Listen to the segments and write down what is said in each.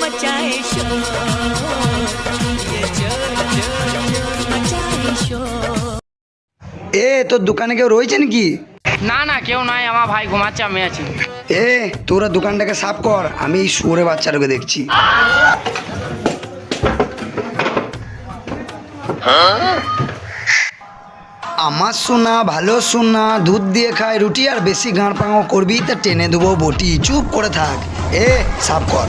मचाए शोर ये चोर चोर चोर मचाए शोर এ তোর দোকানে কেউ রয়েছে নাকি না না কেউ নাই আমার ভাই ঘুমাচ্ছে আমি আছি এ তোরা দোকানটাকে সাফ কর আমি এই শুয়োরে বাচ্চাটাকে দেখছি আমার সোনা ভালো সোনা দুধ দিয়ে খায় রুটি আর বেশি গাঁড় পাঙো করবি তা টেনে দেবো বটি চুপ করে থাক এ সাফ কর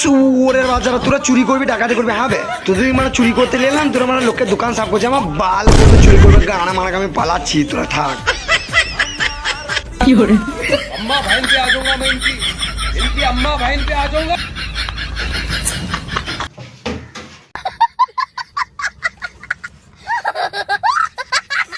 সুরের বাচ্চারা তোরা চুরি করবি ডাকাতি করবি হ্যাঁ বে তোদের মানে চুরি করতে এলাম তোরা মানে লোকের দোকান সাফ করছে আমার বাল করবে চুরি করবে গানা মারাকে আমি পালাচ্ছি তোরা থাক अम्मा बहन पे आ जाऊंगा मैं इनकी इनकी अम्मा बहन पे आ जाऊंगा